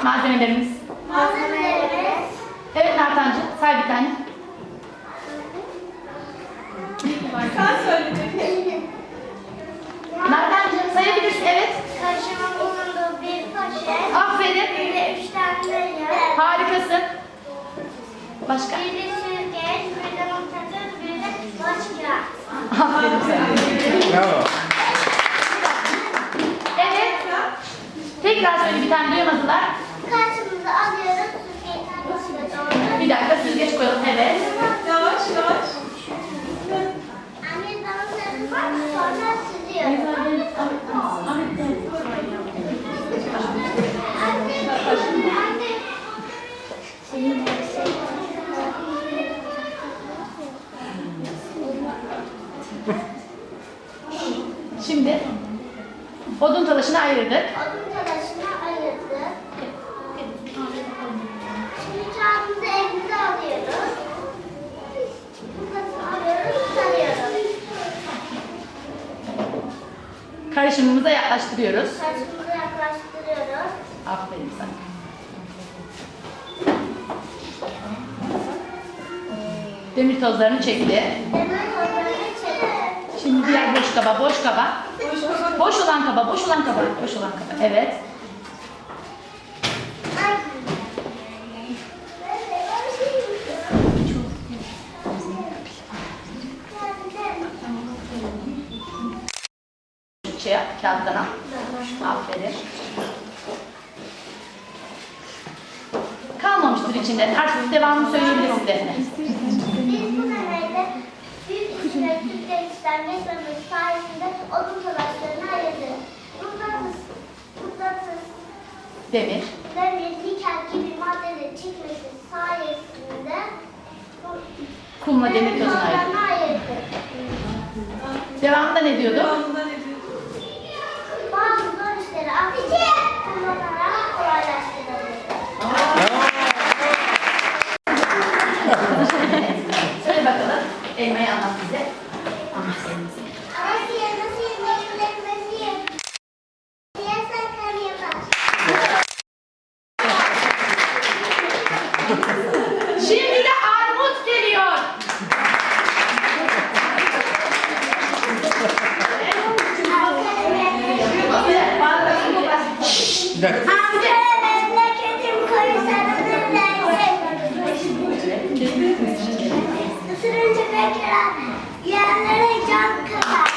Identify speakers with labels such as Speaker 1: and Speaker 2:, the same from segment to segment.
Speaker 1: Et. Malzemelerimiz. Evet Nartancı, say bir tane.
Speaker 2: Sen söyle.
Speaker 1: Nartancı, sayabilirsin. Evet.
Speaker 3: Karışımın bulunduğu bir poşet,
Speaker 1: Aferin.
Speaker 3: bir de üç tane yağ,
Speaker 1: Harikasın. Başka?
Speaker 3: bir de süzgeç, bir de mıknatıs, bir de bulaşık yağı.
Speaker 1: Aferin.
Speaker 4: Bravo.
Speaker 1: Evet. Tekrar söyle bir tane duymadılar. Bir dakika süzgeç koyalım. Evet.
Speaker 2: Yavaş yavaş.
Speaker 3: Anne damızlarımız var, sonra süzüyoruz. Anne,
Speaker 1: Tozlarını çekti. Şimdi diğer boş kaba, boş kaba.
Speaker 2: Boş
Speaker 1: olan kaba, boş olan kaba, boş olan kaba. Evet. Şey yap, kağıttan al. Aferin. Kalmamıştı. musunuzdur içinde? Ters devamını söyleyebilirsin Defne.
Speaker 3: Türkçe işler meselemiz sayesinde odun savaşlarını ayırdık. Mıknatıs, mıknatıs,
Speaker 1: Demir.
Speaker 3: demir, nikel gibi maddeleri çekmesi sayesinde
Speaker 1: Kumla demir tozunu ayırdık.
Speaker 3: ayırdık.
Speaker 1: Devamında ne diyordu?
Speaker 2: Devamında ne diyor?
Speaker 3: Bazı zor işleri Isırınca bekler, yerlere can katar.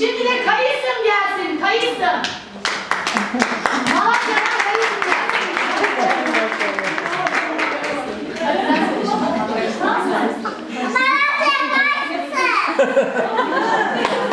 Speaker 1: Şimdi de kayısım gelsin. Kayısım. Malatya'dan kayısım gelsin. Hadi sen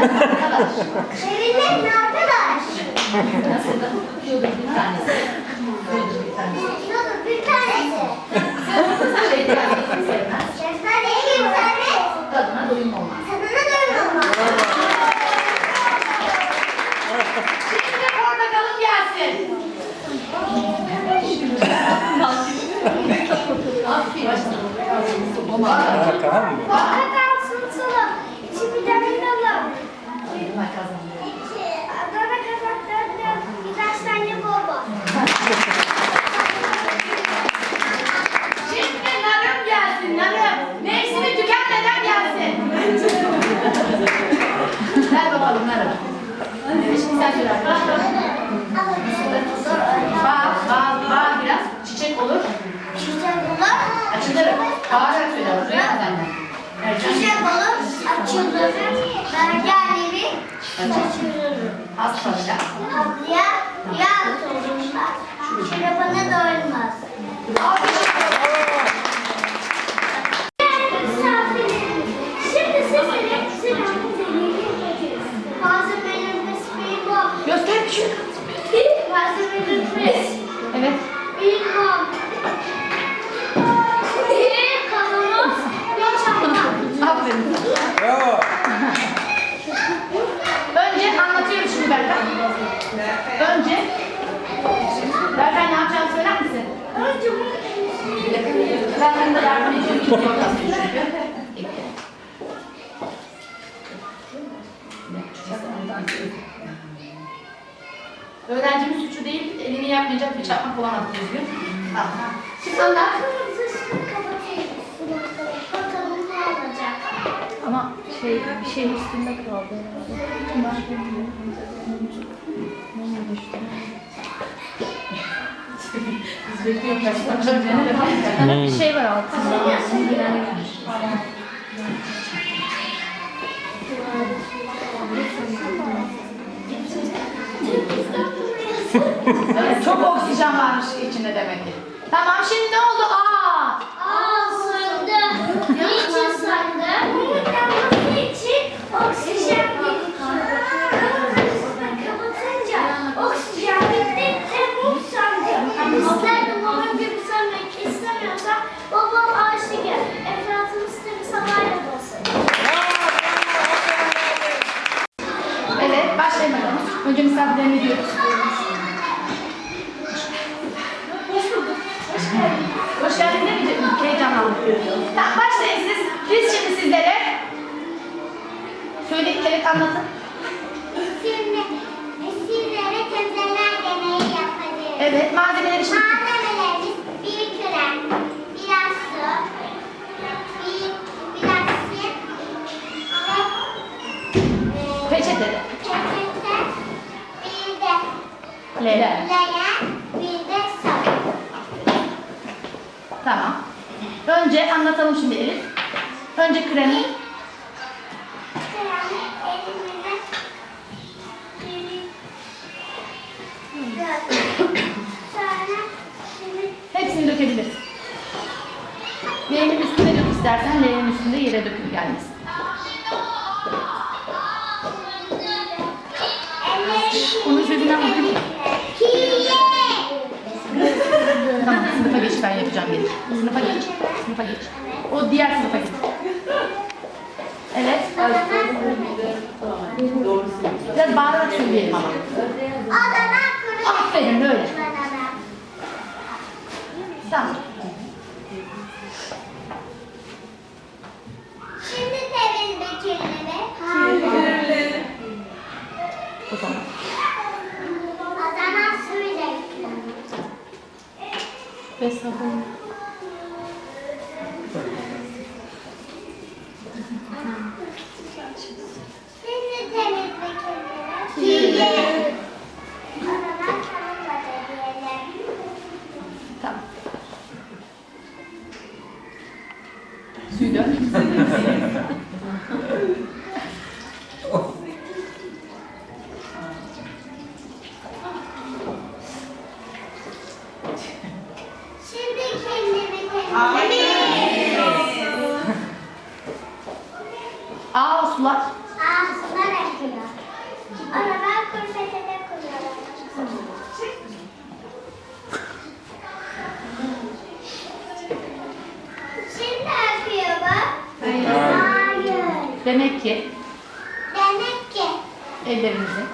Speaker 3: Sevinmek ne arkadaş?
Speaker 1: Şurada bir tanesi.
Speaker 3: Şurada bir tanesi.
Speaker 1: Şeftali kim sevmez?
Speaker 3: Şeftali kim sevmez?
Speaker 1: Tadına doyum olmaz.
Speaker 3: Tadını doyurmaz.
Speaker 1: Şimdi de portakalım gelsin. Aferin.
Speaker 4: Ha, tamam mı?
Speaker 3: Portakal sulu.
Speaker 1: Elma kazanıyor.
Speaker 3: İçi Adana kazaklarında birkaç tane bol.
Speaker 1: Şimdi narım gelsin, narım. Mevsimi tükenmeden gelsin. Ver bakalım narım. Şimdi sen söyle. Bağ, bağ, bağ biraz. Çiçek olur.
Speaker 3: Çiçek olur.
Speaker 1: Açılır. Bağırarak söyle. Annem. Ercan.
Speaker 3: Çiçek olur. Açılır. Misafirlerimiz, Şimdi sizlere sıramı deneyeceğiz. Malzemelerimiz bir bu.
Speaker 1: Göster.
Speaker 3: Malzemelerimiz
Speaker 1: Evet.
Speaker 3: çaydan.
Speaker 1: Aferin.
Speaker 4: Bravo.
Speaker 1: Önce anlatıyorum şimdi Berkay. Önce Berkay ne yapacağını söyler misin?
Speaker 3: Önce bunu
Speaker 1: Ben sana da yardım ediyorum. Öğrencimin suçu değil, elini yapmayacak bir çarpmak olamadı düzgün. Tamam.
Speaker 3: Ne olacak.
Speaker 5: Ama şey bir şey üstünde kaldı herhalde.
Speaker 1: Biz bekliyoruz. kaçmak.
Speaker 5: Bir şey var altında. Yani
Speaker 1: Evet, çok oksijen varmış içinde demek ki. Tamam şimdi ne oldu? Aa Önce misafirlerine diyoruz. Hoş geldin demeyecek miyim? Heyecanlandım. Tamam, başlayın siz. Biz şimdi sizlere söyleyin, evet anlatın. Dökebilirsin. Leğenin üstüne dök istersen leğenin üstünde yere dökül gelmesin. Onun sözünden bakayım. Tamam sınıfa geç ben yapacağım geri. Sınıfa geç. Sınıfa geç. O diğer sınıfa geç. Evet. Biraz bağırarak söyleyelim ama. Aferin böyle. Tamam.
Speaker 3: Şimdi temizle kirleri. Hayır.
Speaker 1: O zaman.
Speaker 3: Suyla yıkayalım.
Speaker 5: ve sabun.
Speaker 1: Aa sular.
Speaker 3: Ağzına akıyor. Araba kuru peçete kullanıyorum. Şimdi akıyor bak.
Speaker 1: Hayır.
Speaker 3: Hayır.
Speaker 1: Demek ki
Speaker 3: Demek ki
Speaker 1: ellerimizi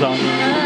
Speaker 3: done.